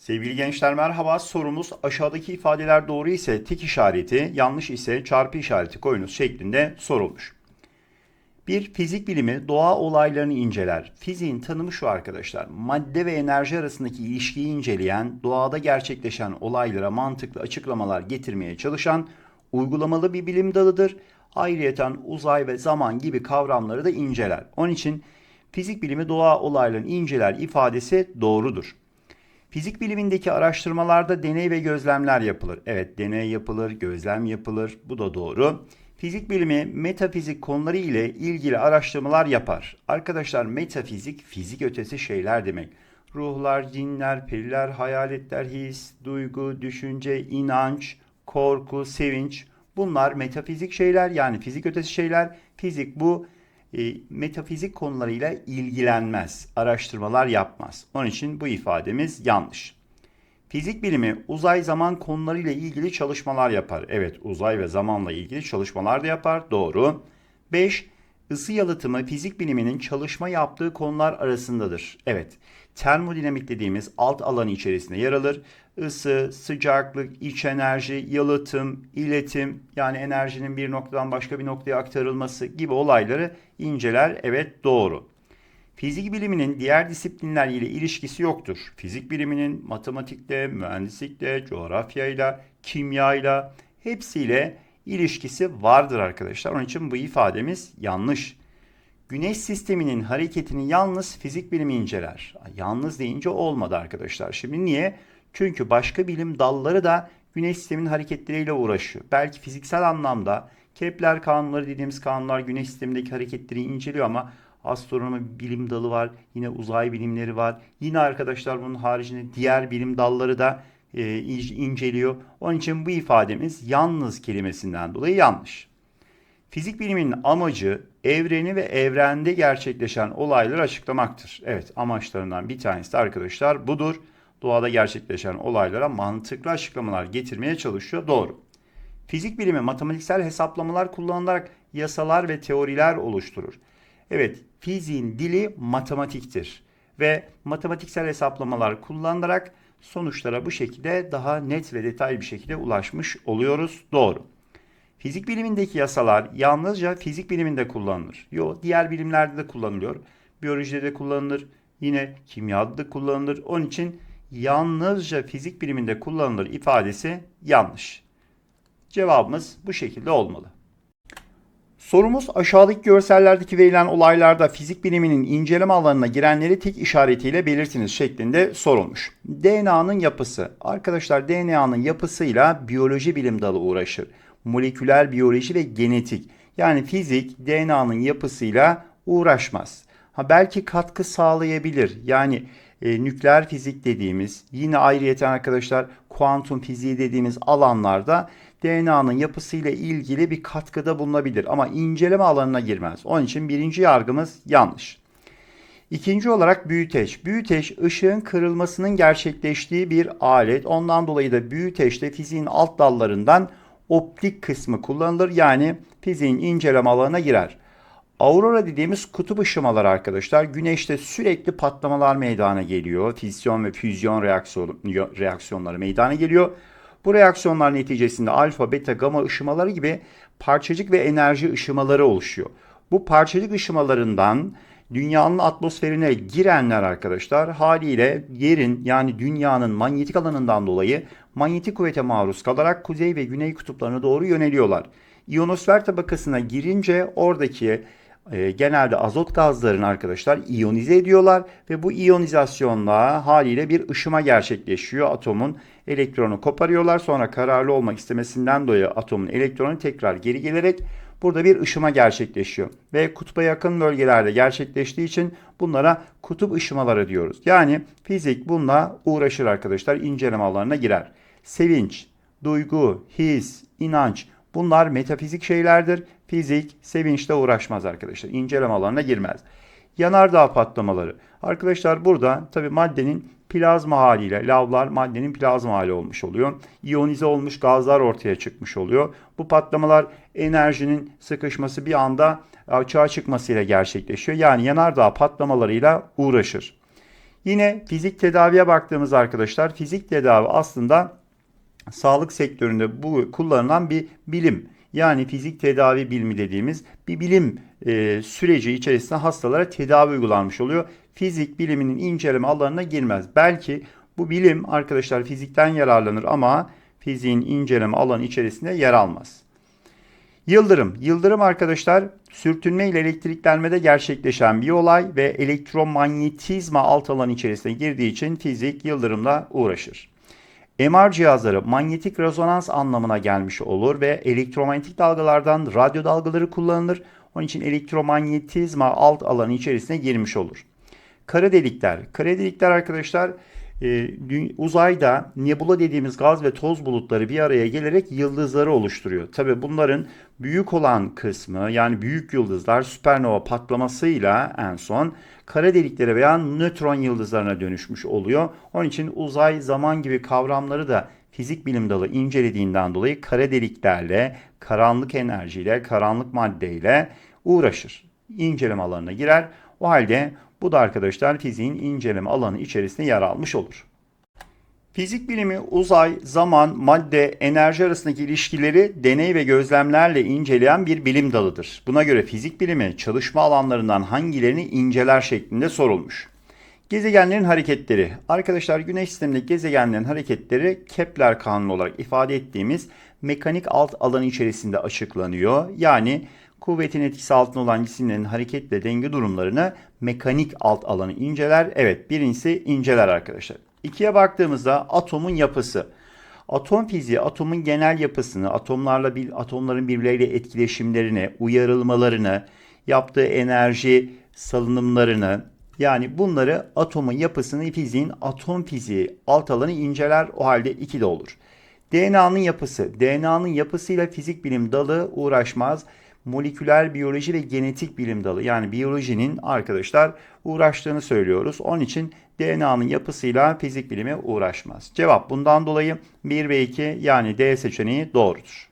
Sevgili gençler merhaba. Sorumuz aşağıdaki ifadeler doğru ise tik işareti, yanlış ise çarpı işareti koyunuz şeklinde sorulmuş. Bir fizik bilimi doğa olaylarını inceler. Fiziğin tanımı şu arkadaşlar. Madde ve enerji arasındaki ilişkiyi inceleyen, doğada gerçekleşen olaylara mantıklı açıklamalar getirmeye çalışan uygulamalı bir bilim dalıdır. Ayrıyeten uzay ve zaman gibi kavramları da inceler. Onun için fizik bilimi doğa olaylarını inceler ifadesi doğrudur. Fizik bilimindeki araştırmalarda deney ve gözlemler yapılır. Evet, deney yapılır, gözlem yapılır. Bu da doğru. Fizik bilimi metafizik konuları ile ilgili araştırmalar yapar. Arkadaşlar metafizik fizik ötesi şeyler demek. Ruhlar, cinler, periler, hayaletler, his, duygu, düşünce, inanç, korku, sevinç bunlar metafizik şeyler yani fizik ötesi şeyler. Fizik bu e, metafizik konularıyla ilgilenmez, araştırmalar yapmaz. Onun için bu ifademiz yanlış. Fizik bilimi uzay zaman konularıyla ilgili çalışmalar yapar. Evet, uzay ve zamanla ilgili çalışmalar da yapar. Doğru. 5. Isı yalıtımı fizik biliminin çalışma yaptığı konular arasındadır. Evet, termodinamik dediğimiz alt alanı içerisinde yer alır. Isı, sıcaklık, iç enerji, yalıtım, iletim yani enerjinin bir noktadan başka bir noktaya aktarılması gibi olayları inceler. Evet, doğru. Fizik biliminin diğer disiplinler ile ilişkisi yoktur. Fizik biliminin matematikle, mühendislikle, coğrafyayla, kimyayla hepsiyle ilişkisi vardır arkadaşlar. Onun için bu ifademiz yanlış. Güneş sisteminin hareketini yalnız fizik bilimi inceler. Yalnız deyince olmadı arkadaşlar. Şimdi niye? Çünkü başka bilim dalları da güneş sisteminin hareketleriyle uğraşıyor. Belki fiziksel anlamda Kepler kanunları dediğimiz kanunlar güneş sistemindeki hareketleri inceliyor ama astronomi bilim dalı var. Yine uzay bilimleri var. Yine arkadaşlar bunun haricinde diğer bilim dalları da e, inceliyor. Onun için bu ifademiz yalnız kelimesinden dolayı yanlış. Fizik biliminin amacı evreni ve evrende gerçekleşen olayları açıklamaktır. Evet amaçlarından bir tanesi de arkadaşlar budur. Doğada gerçekleşen olaylara mantıklı açıklamalar getirmeye çalışıyor. Doğru. Fizik bilimi matematiksel hesaplamalar kullanılarak yasalar ve teoriler oluşturur. Evet, fiziğin dili matematiktir ve matematiksel hesaplamalar kullanılarak sonuçlara bu şekilde daha net ve detaylı bir şekilde ulaşmış oluyoruz. Doğru. Fizik bilimindeki yasalar yalnızca fizik biliminde kullanılır. Yo, diğer bilimlerde de kullanılıyor. Biyolojide de kullanılır. Yine kimyada da kullanılır. Onun için yalnızca fizik biliminde kullanılır ifadesi yanlış. Cevabımız bu şekilde olmalı. Sorumuz aşağıdaki görsellerdeki verilen olaylarda fizik biliminin inceleme alanına girenleri tek işaretiyle belirtiniz şeklinde sorulmuş. DNA'nın yapısı. Arkadaşlar DNA'nın yapısıyla biyoloji bilim dalı uğraşır. Moleküler biyoloji ve genetik. Yani fizik DNA'nın yapısıyla uğraşmaz. Ha belki katkı sağlayabilir. Yani e, nükleer fizik dediğimiz yine ayrıyeten arkadaşlar kuantum fiziği dediğimiz alanlarda DNA'nın yapısıyla ilgili bir katkıda bulunabilir ama inceleme alanına girmez. Onun için birinci yargımız yanlış. İkinci olarak büyüteç. Büyüteç ışığın kırılmasının gerçekleştiği bir alet. Ondan dolayı da büyüteçte fiziğin alt dallarından optik kısmı kullanılır. Yani fiziğin inceleme alanına girer. Aurora dediğimiz kutup ışımaları arkadaşlar güneşte sürekli patlamalar meydana geliyor. Fisyon ve füzyon reaksiyon, reaksiyonları meydana geliyor. Bu reaksiyonlar neticesinde alfa, beta, gamma ışımaları gibi parçacık ve enerji ışımaları oluşuyor. Bu parçacık ışımalarından dünyanın atmosferine girenler arkadaşlar haliyle yerin yani dünyanın manyetik alanından dolayı manyetik kuvvete maruz kalarak kuzey ve güney kutuplarına doğru yöneliyorlar. İyonosfer tabakasına girince oradaki e, genelde azot gazlarını arkadaşlar iyonize ediyorlar ve bu iyonizasyonla haliyle bir ışıma gerçekleşiyor. Atomun elektronu koparıyorlar. Sonra kararlı olmak istemesinden dolayı atomun elektronu tekrar geri gelerek burada bir ışıma gerçekleşiyor. Ve kutba yakın bölgelerde gerçekleştiği için bunlara kutup ışımaları diyoruz. Yani fizik bununla uğraşır arkadaşlar. inceleme alanına girer. Sevinç, duygu, his, inanç bunlar metafizik şeylerdir. Fizik sevinçle uğraşmaz arkadaşlar. İnceleme alanına girmez. Yanardağ patlamaları. Arkadaşlar burada tabi maddenin plazma haliyle lavlar maddenin plazma hali olmuş oluyor. İyonize olmuş gazlar ortaya çıkmış oluyor. Bu patlamalar enerjinin sıkışması bir anda açığa çıkmasıyla gerçekleşiyor. Yani yanardağ patlamalarıyla uğraşır. Yine fizik tedaviye baktığımız arkadaşlar fizik tedavi aslında sağlık sektöründe bu kullanılan bir bilim. Yani fizik tedavi bilimi dediğimiz bir bilim e, süreci içerisinde hastalara tedavi uygulanmış oluyor. Fizik biliminin inceleme alanına girmez. Belki bu bilim arkadaşlar fizikten yararlanır ama fiziğin inceleme alanı içerisinde yer almaz. Yıldırım. Yıldırım arkadaşlar sürtünme ile elektriklenmede gerçekleşen bir olay ve elektromanyetizma alt alan içerisine girdiği için fizik yıldırımla uğraşır. MR cihazları manyetik rezonans anlamına gelmiş olur ve elektromanyetik dalgalardan radyo dalgaları kullanılır. Onun için elektromanyetizma alt alanı içerisine girmiş olur. Kara delikler. Kara delikler arkadaşlar e, uzayda nebula dediğimiz gaz ve toz bulutları bir araya gelerek yıldızları oluşturuyor. Tabi bunların büyük olan kısmı yani büyük yıldızlar süpernova patlamasıyla en son kara deliklere veya nötron yıldızlarına dönüşmüş oluyor. Onun için uzay, zaman gibi kavramları da fizik bilim dalı incelediğinden dolayı kara deliklerle, karanlık enerjiyle, karanlık maddeyle uğraşır. İnceleme alanına girer. O halde bu da arkadaşlar fiziğin inceleme alanı içerisinde yer almış olur. Fizik bilimi uzay, zaman, madde, enerji arasındaki ilişkileri deney ve gözlemlerle inceleyen bir bilim dalıdır. Buna göre fizik bilimi çalışma alanlarından hangilerini inceler şeklinde sorulmuş. Gezegenlerin hareketleri. Arkadaşlar Güneş sistemindeki gezegenlerin hareketleri Kepler kanunu olarak ifade ettiğimiz mekanik alt alanı içerisinde açıklanıyor. Yani kuvvetin etkisi altında olan cisimlerin hareket ve denge durumlarını mekanik alt alanı inceler. Evet birincisi inceler arkadaşlar. İkiye baktığımızda atomun yapısı. Atom fiziği atomun genel yapısını, atomlarla bir atomların birbirleriyle etkileşimlerini, uyarılmalarını, yaptığı enerji salınımlarını yani bunları atomun yapısını fiziğin atom fiziği alt alanı inceler. O halde 2 de olur. DNA'nın yapısı. DNA'nın yapısıyla fizik bilim dalı uğraşmaz moleküler biyoloji ve genetik bilim dalı yani biyolojinin arkadaşlar uğraştığını söylüyoruz. Onun için DNA'nın yapısıyla fizik bilimi uğraşmaz. Cevap bundan dolayı 1 ve 2 yani D seçeneği doğrudur.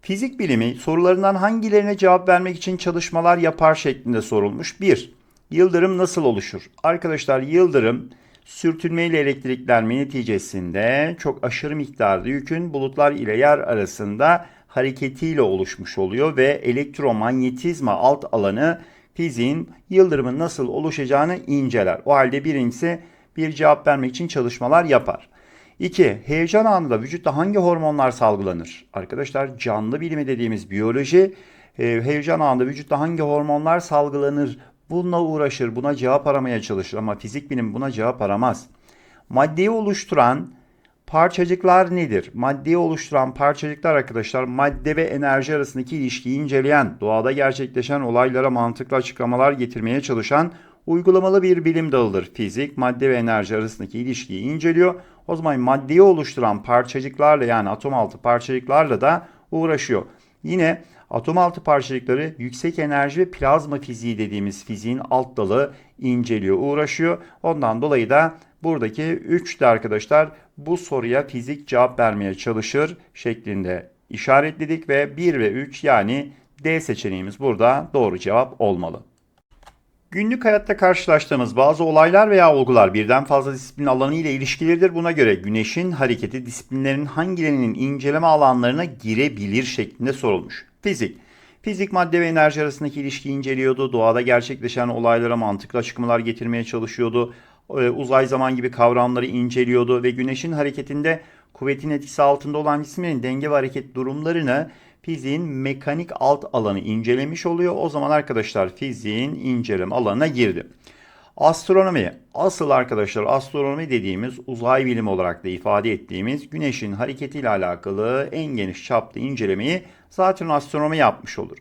Fizik bilimi sorularından hangilerine cevap vermek için çalışmalar yapar şeklinde sorulmuş. 1. Yıldırım nasıl oluşur? Arkadaşlar yıldırım sürtünme ile elektriklenme neticesinde çok aşırı miktarda yükün bulutlar ile yer arasında hareketiyle oluşmuş oluyor ve elektromanyetizma alt alanı fiziğin yıldırımın nasıl oluşacağını inceler. O halde birincisi bir cevap vermek için çalışmalar yapar. 2. Heyecan anında vücutta hangi hormonlar salgılanır? Arkadaşlar canlı bilimi dediğimiz biyoloji e, heyecan anında vücutta hangi hormonlar salgılanır? Bununla uğraşır, buna cevap aramaya çalışır ama fizik bilim buna cevap aramaz. Maddeyi oluşturan Parçacıklar nedir? Maddeyi oluşturan parçacıklar arkadaşlar madde ve enerji arasındaki ilişkiyi inceleyen, doğada gerçekleşen olaylara mantıklı açıklamalar getirmeye çalışan uygulamalı bir bilim dalıdır. Fizik, madde ve enerji arasındaki ilişkiyi inceliyor. O zaman maddeyi oluşturan parçacıklarla yani atom altı parçacıklarla da uğraşıyor. Yine atom altı parçacıkları yüksek enerji ve plazma fiziği dediğimiz fiziğin alt dalı inceliyor, uğraşıyor. Ondan dolayı da buradaki 3 de arkadaşlar bu soruya fizik cevap vermeye çalışır şeklinde işaretledik ve 1 ve 3 yani D seçeneğimiz burada doğru cevap olmalı. Günlük hayatta karşılaştığımız bazı olaylar veya olgular birden fazla disiplin alanı ile ilişkilidir. Buna göre güneşin hareketi disiplinlerin hangilerinin inceleme alanlarına girebilir şeklinde sorulmuş. Fizik. Fizik madde ve enerji arasındaki ilişkiyi inceliyordu. Doğada gerçekleşen olaylara mantıklı açıklamalar getirmeye çalışıyordu. E, uzay zaman gibi kavramları inceliyordu ve güneşin hareketinde kuvvetin etkisi altında olan cismin denge ve hareket durumlarını fiziğin mekanik alt alanı incelemiş oluyor. O zaman arkadaşlar fiziğin inceleme alanına girdi. Astronomi. Asıl arkadaşlar astronomi dediğimiz uzay bilimi olarak da ifade ettiğimiz güneşin hareketiyle alakalı en geniş çaplı incelemeyi zaten astronomi yapmış olur.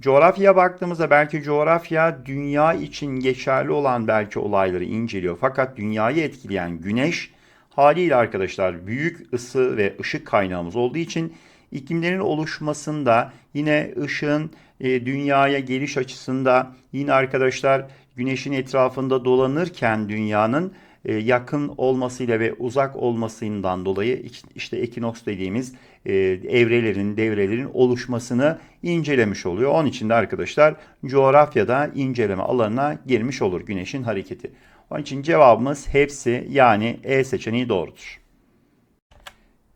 Coğrafyaya baktığımızda belki coğrafya dünya için geçerli olan belki olayları inceliyor. Fakat dünyayı etkileyen güneş haliyle arkadaşlar büyük ısı ve ışık kaynağımız olduğu için iklimlerin oluşmasında yine ışığın e, dünyaya geliş açısında yine arkadaşlar güneşin etrafında dolanırken dünyanın e, yakın olmasıyla ve uzak olmasından dolayı işte ekinoks dediğimiz e, evrelerin, devrelerin oluşmasını incelemiş oluyor. Onun için de arkadaşlar coğrafyada inceleme alanına girmiş olur güneşin hareketi. Onun için cevabımız hepsi yani E seçeneği doğrudur.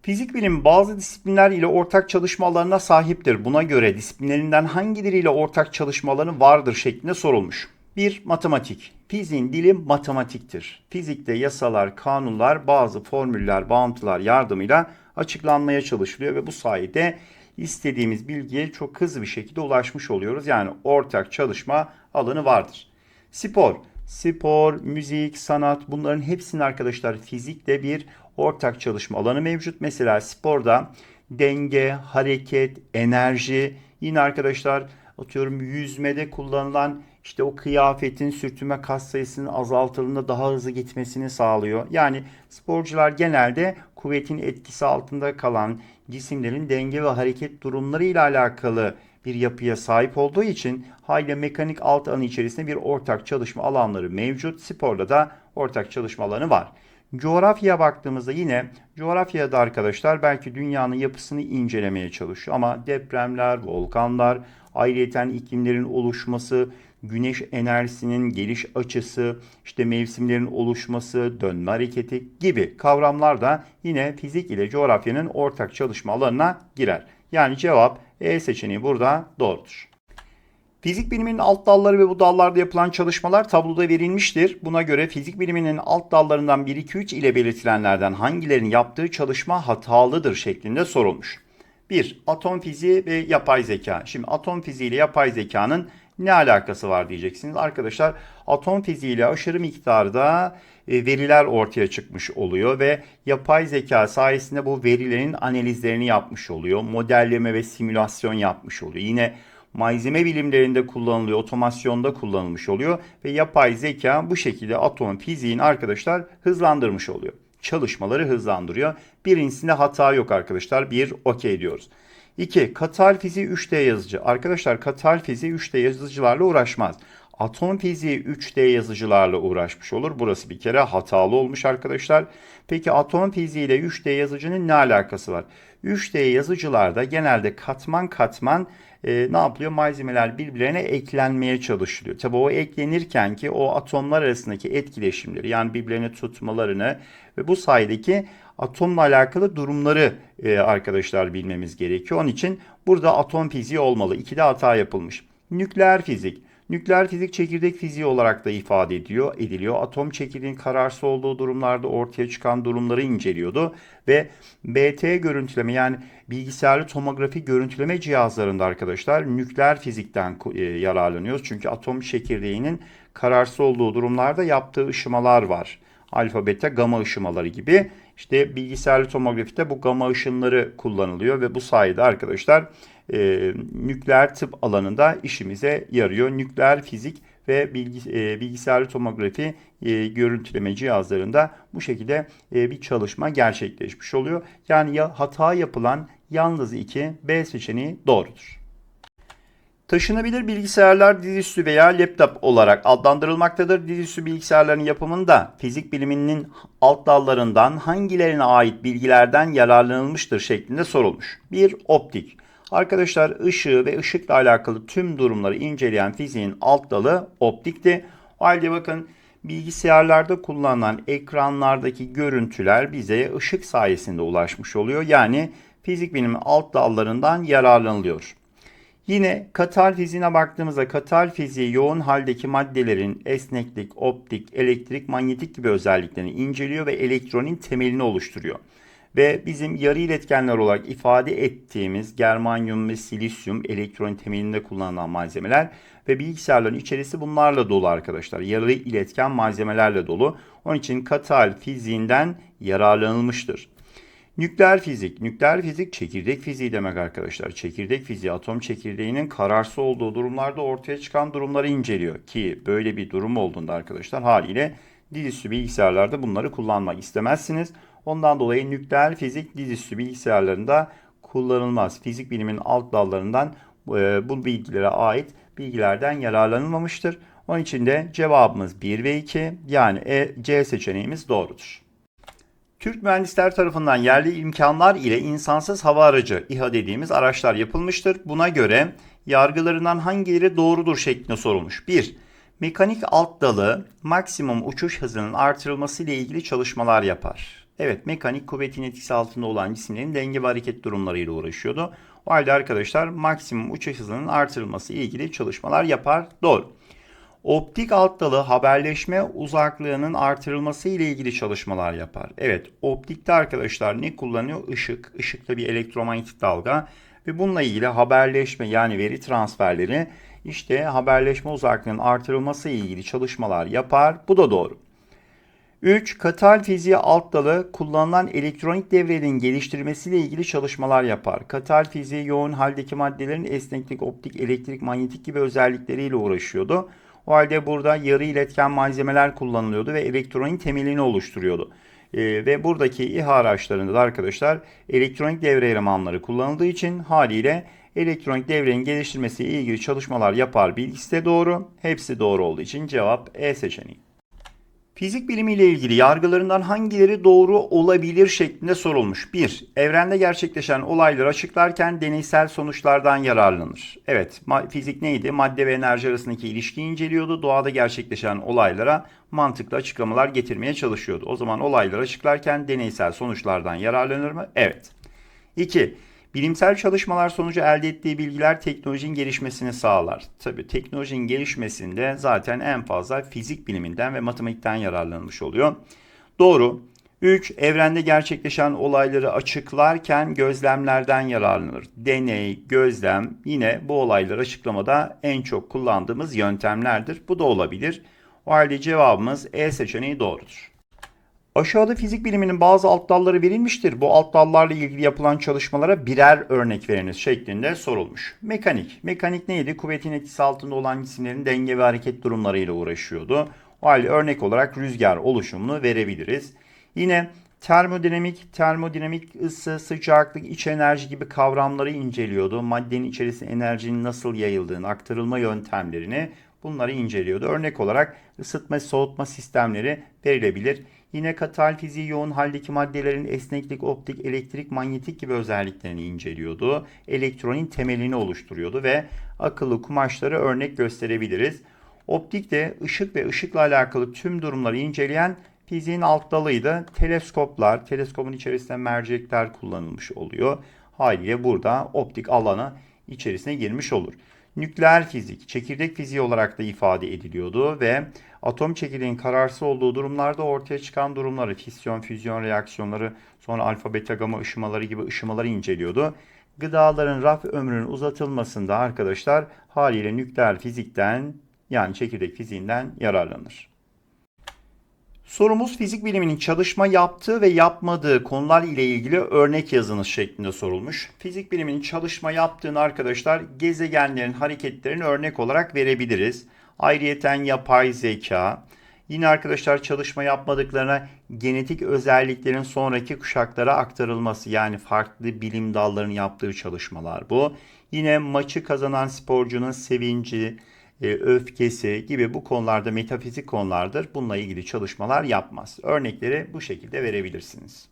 Fizik bilimi bazı disiplinler ile ortak çalışma alanına sahiptir. Buna göre disiplinlerinden hangileriyle ortak çalışma vardır şeklinde sorulmuş. 1. Matematik. Fiziğin dili matematiktir. Fizikte yasalar, kanunlar, bazı formüller, bağıntılar yardımıyla açıklanmaya çalışılıyor ve bu sayede istediğimiz bilgiye çok hızlı bir şekilde ulaşmış oluyoruz. Yani ortak çalışma alanı vardır. Spor. Spor, müzik, sanat bunların hepsinin arkadaşlar fizikte bir ortak çalışma alanı mevcut. Mesela sporda denge, hareket, enerji yine arkadaşlar atıyorum yüzmede kullanılan işte o kıyafetin sürtünme kas sayısının azaltılığında daha hızlı gitmesini sağlıyor. Yani sporcular genelde kuvvetin etkisi altında kalan cisimlerin denge ve hareket durumları ile alakalı bir yapıya sahip olduğu için hayli mekanik alt alanı içerisinde bir ortak çalışma alanları mevcut. Sporda da ortak çalışma alanı var. Coğrafyaya baktığımızda yine coğrafyada arkadaşlar belki dünyanın yapısını incelemeye çalışıyor ama depremler, volkanlar, ayrıyeten iklimlerin oluşması, güneş enerjisinin geliş açısı, işte mevsimlerin oluşması, dönme hareketi gibi kavramlar da yine fizik ile coğrafyanın ortak çalışma alanına girer. Yani cevap E seçeneği burada doğrudur. Fizik biliminin alt dalları ve bu dallarda yapılan çalışmalar tabloda verilmiştir. Buna göre fizik biliminin alt dallarından 1-2-3 ile belirtilenlerden hangilerinin yaptığı çalışma hatalıdır şeklinde sorulmuş. 1. Atom fiziği ve yapay zeka. Şimdi atom fiziği ile yapay zekanın ne alakası var diyeceksiniz. Arkadaşlar atom fiziği ile aşırı miktarda e, veriler ortaya çıkmış oluyor ve yapay zeka sayesinde bu verilerin analizlerini yapmış oluyor. Modelleme ve simülasyon yapmış oluyor. Yine malzeme bilimlerinde kullanılıyor, otomasyonda kullanılmış oluyor ve yapay zeka bu şekilde atom fiziğini arkadaşlar hızlandırmış oluyor. Çalışmaları hızlandırıyor. Birincisinde hata yok arkadaşlar. Bir okey diyoruz. 2. Katal fiziği 3D yazıcı. Arkadaşlar katal fiziği 3D yazıcılarla uğraşmaz. Atom fiziği 3D yazıcılarla uğraşmış olur. Burası bir kere hatalı olmuş arkadaşlar. Peki atom fiziği ile 3D yazıcının ne alakası var? 3D yazıcılarda genelde katman katman e, ne yapılıyor? Malzemeler birbirlerine eklenmeye çalışılıyor. Tabi o eklenirken ki o atomlar arasındaki etkileşimleri yani birbirlerini tutmalarını ve bu sayedeki atomla alakalı durumları e, arkadaşlar bilmemiz gerekiyor. Onun için burada atom fiziği olmalı. İkide hata yapılmış. Nükleer fizik. Nükleer fizik çekirdek fiziği olarak da ifade ediyor, ediliyor. Atom çekirdeğin kararsız olduğu durumlarda ortaya çıkan durumları inceliyordu ve BT görüntüleme yani bilgisayarlı tomografi görüntüleme cihazlarında arkadaşlar nükleer fizikten e, yararlanıyoruz. Çünkü atom çekirdeğinin kararsız olduğu durumlarda yaptığı ışımalar var. Alfa, beta, gama ışımaları gibi. İşte bilgisayarlı tomografide bu gama ışınları kullanılıyor ve bu sayede arkadaşlar e, nükleer tıp alanında işimize yarıyor. Nükleer fizik ve bilgi, e, bilgisayarlı tomografi e, görüntüleme cihazlarında bu şekilde e, bir çalışma gerçekleşmiş oluyor. Yani ya hata yapılan yalnız 2 B seçeneği doğrudur. Taşınabilir bilgisayarlar dizüstü veya laptop olarak adlandırılmaktadır. Dizüstü bilgisayarların yapımında fizik biliminin alt dallarından hangilerine ait bilgilerden yararlanılmıştır şeklinde sorulmuş. 1. Optik. Arkadaşlar ışığı ve ışıkla alakalı tüm durumları inceleyen fiziğin alt dalı optikti. O halde bakın bilgisayarlarda kullanılan ekranlardaki görüntüler bize ışık sayesinde ulaşmış oluyor. Yani fizik bilimi alt dallarından yararlanılıyor. Yine katal fiziğine baktığımızda katal fiziği yoğun haldeki maddelerin esneklik, optik, elektrik, manyetik gibi özelliklerini inceliyor ve elektronin temelini oluşturuyor. Ve bizim yarı iletkenler olarak ifade ettiğimiz germanyum ve silisyum elektron temelinde kullanılan malzemeler ve bilgisayarların içerisi bunlarla dolu arkadaşlar. Yarı iletken malzemelerle dolu. Onun için katal fiziğinden yararlanılmıştır. Nükleer fizik. Nükleer fizik çekirdek fiziği demek arkadaşlar. Çekirdek fiziği atom çekirdeğinin kararsız olduğu durumlarda ortaya çıkan durumları inceliyor. Ki böyle bir durum olduğunda arkadaşlar haliyle dizüstü bilgisayarlarda bunları kullanmak istemezsiniz. Ondan dolayı nükleer fizik dizüstü bilgisayarlarında kullanılmaz. Fizik bilimin alt dallarından e, bu bilgilere ait bilgilerden yararlanılmamıştır. Onun için de cevabımız 1 ve 2 yani E, C seçeneğimiz doğrudur. Türk mühendisler tarafından yerli imkanlar ile insansız hava aracı İHA dediğimiz araçlar yapılmıştır. Buna göre yargılarından hangileri doğrudur şeklinde sorulmuş. 1. Mekanik alt dalı maksimum uçuş hızının artırılması ile ilgili çalışmalar yapar. Evet, mekanik kuvvetin etkisi altında olan cisimlerin denge ve hareket durumlarıyla uğraşıyordu. O halde arkadaşlar maksimum uçuş hızının artırılması ile ilgili çalışmalar yapar. Doğru. Optik alt dalı haberleşme uzaklığının artırılması ile ilgili çalışmalar yapar. Evet, optikte arkadaşlar ne kullanıyor? Işık. Işıkta bir elektromanyetik dalga ve bununla ilgili haberleşme yani veri transferleri işte haberleşme uzaklığının artırılması ile ilgili çalışmalar yapar. Bu da doğru. 3. Katal fiziği alt dalı kullanılan elektronik devrelerin geliştirmesiyle ilgili çalışmalar yapar. Katal fiziği yoğun haldeki maddelerin esneklik, optik, elektrik, manyetik gibi özellikleriyle uğraşıyordu. O halde burada yarı iletken malzemeler kullanılıyordu ve elektronik temelini oluşturuyordu. Ee, ve buradaki İHA araçlarında da arkadaşlar elektronik devre elemanları kullanıldığı için haliyle elektronik devrenin geliştirmesiyle ilgili çalışmalar yapar bilgisi de doğru. Hepsi doğru olduğu için cevap E seçeneği. Fizik bilimiyle ilgili yargılarından hangileri doğru olabilir şeklinde sorulmuş. 1. Evrende gerçekleşen olayları açıklarken deneysel sonuçlardan yararlanır. Evet, fizik neydi? Madde ve enerji arasındaki ilişkiyi inceliyordu. Doğada gerçekleşen olaylara mantıklı açıklamalar getirmeye çalışıyordu. O zaman olayları açıklarken deneysel sonuçlardan yararlanır mı? Evet. 2. Bilimsel çalışmalar sonucu elde ettiği bilgiler teknolojinin gelişmesini sağlar. Tabii teknolojinin gelişmesinde zaten en fazla fizik biliminden ve matematikten yararlanmış oluyor. Doğru. 3. Evrende gerçekleşen olayları açıklarken gözlemlerden yararlanır. Deney, gözlem yine bu olayları açıklamada en çok kullandığımız yöntemlerdir. Bu da olabilir. O halde cevabımız E seçeneği doğrudur. Aşağıda fizik biliminin bazı alt dalları verilmiştir. Bu alt dallarla ilgili yapılan çalışmalara birer örnek veriniz şeklinde sorulmuş. Mekanik. Mekanik neydi? Kuvvetin etkisi altında olan cisimlerin denge ve hareket durumlarıyla uğraşıyordu. O halde örnek olarak rüzgar oluşumunu verebiliriz. Yine termodinamik, termodinamik ısı, sıcaklık, iç enerji gibi kavramları inceliyordu. Maddenin içerisine enerjinin nasıl yayıldığını, aktarılma yöntemlerini bunları inceliyordu. Örnek olarak ısıtma, soğutma sistemleri verilebilir. Yine katal fiziği yoğun haldeki maddelerin esneklik, optik, elektrik, manyetik gibi özelliklerini inceliyordu. Elektronin temelini oluşturuyordu ve akıllı kumaşları örnek gösterebiliriz. Optik de ışık ve ışıkla alakalı tüm durumları inceleyen fiziğin alt dalıydı. Teleskoplar, teleskopun içerisinde mercekler kullanılmış oluyor. Haliyle burada optik alanı içerisine girmiş olur. Nükleer fizik, çekirdek fiziği olarak da ifade ediliyordu ve atom çekirdeğin kararsız olduğu durumlarda ortaya çıkan durumları, fisyon, füzyon reaksiyonları, sonra alfa, beta, gama ışımaları gibi ışımaları inceliyordu. Gıdaların raf ömrünün uzatılmasında arkadaşlar haliyle nükleer fizikten yani çekirdek fiziğinden yararlanır. Sorumuz fizik biliminin çalışma yaptığı ve yapmadığı konular ile ilgili örnek yazınız şeklinde sorulmuş. Fizik biliminin çalışma yaptığını arkadaşlar gezegenlerin hareketlerini örnek olarak verebiliriz. Ayrıyeten yapay zeka. Yine arkadaşlar çalışma yapmadıklarına genetik özelliklerin sonraki kuşaklara aktarılması yani farklı bilim dallarının yaptığı çalışmalar bu. Yine maçı kazanan sporcunun sevinci, öfkesi gibi bu konularda metafizik konulardır. Bununla ilgili çalışmalar yapmaz. Örnekleri bu şekilde verebilirsiniz.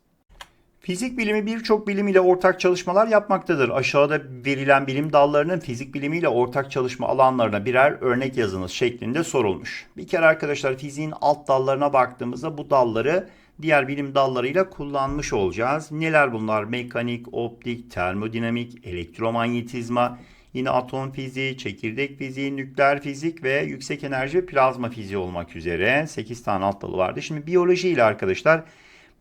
Fizik bilimi birçok bilim ile ortak çalışmalar yapmaktadır. Aşağıda verilen bilim dallarının fizik bilimiyle ortak çalışma alanlarına birer örnek yazınız şeklinde sorulmuş. Bir kere arkadaşlar fiziğin alt dallarına baktığımızda bu dalları diğer bilim dallarıyla kullanmış olacağız. Neler bunlar? Mekanik, optik, termodinamik, elektromanyetizma, Yine atom fiziği, çekirdek fiziği, nükleer fizik ve yüksek enerji plazma fiziği olmak üzere 8 tane alt dalı vardı. Şimdi biyoloji ile arkadaşlar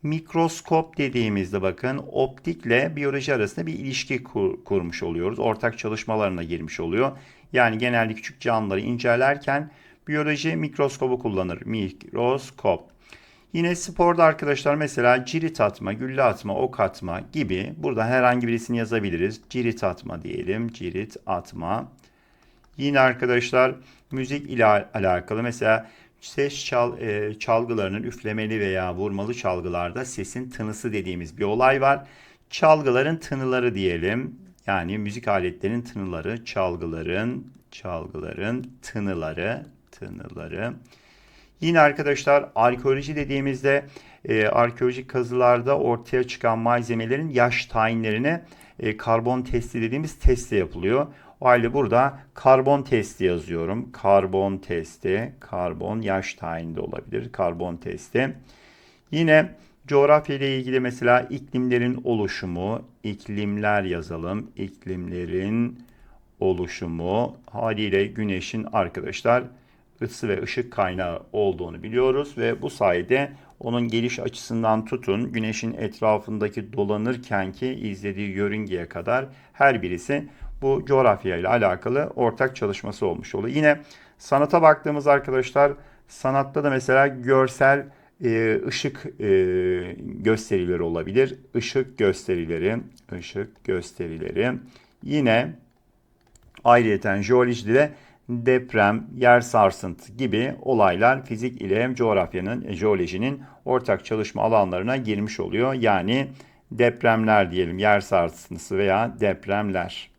mikroskop dediğimizde bakın optikle biyoloji arasında bir ilişki kur, kurmuş oluyoruz. Ortak çalışmalarına girmiş oluyor. Yani genelde küçük canlıları incelerken biyoloji mikroskobu kullanır. Mikroskop. Yine sporda arkadaşlar mesela cirit atma, gülle atma, ok atma gibi burada herhangi birisini yazabiliriz. Cirit atma diyelim. Cirit atma. Yine arkadaşlar müzik ile alakalı mesela ses çal, e, çalgılarının üflemeli veya vurmalı çalgılarda sesin tınısı dediğimiz bir olay var. Çalgıların tınıları diyelim. Yani müzik aletlerinin tınıları, çalgıların, çalgıların tınıları, tınıları. Yine arkadaşlar arkeoloji dediğimizde e, arkeolojik kazılarda ortaya çıkan malzemelerin yaş tayinlerine e, karbon testi dediğimiz testi yapılıyor. O halde burada karbon testi yazıyorum. Karbon testi, karbon yaş tayinde olabilir. Karbon testi. Yine coğrafya ile ilgili mesela iklimlerin oluşumu, iklimler yazalım. İklimlerin oluşumu haliyle güneşin arkadaşlar ısı ve ışık kaynağı olduğunu biliyoruz ve bu sayede onun geliş açısından tutun güneşin etrafındaki dolanırkenki izlediği yörüngeye kadar her birisi bu coğrafya ile alakalı ortak çalışması olmuş oluyor. Yine sanata baktığımız arkadaşlar sanatta da mesela görsel e, ışık e, gösterileri olabilir. Işık gösterileri, ışık gösterileri. Yine ayrıyeten jeolojide de deprem, yer sarsıntı gibi olaylar fizik ile coğrafyanın, e, jeolojinin ortak çalışma alanlarına girmiş oluyor. Yani depremler diyelim, yer sarsıntısı veya depremler.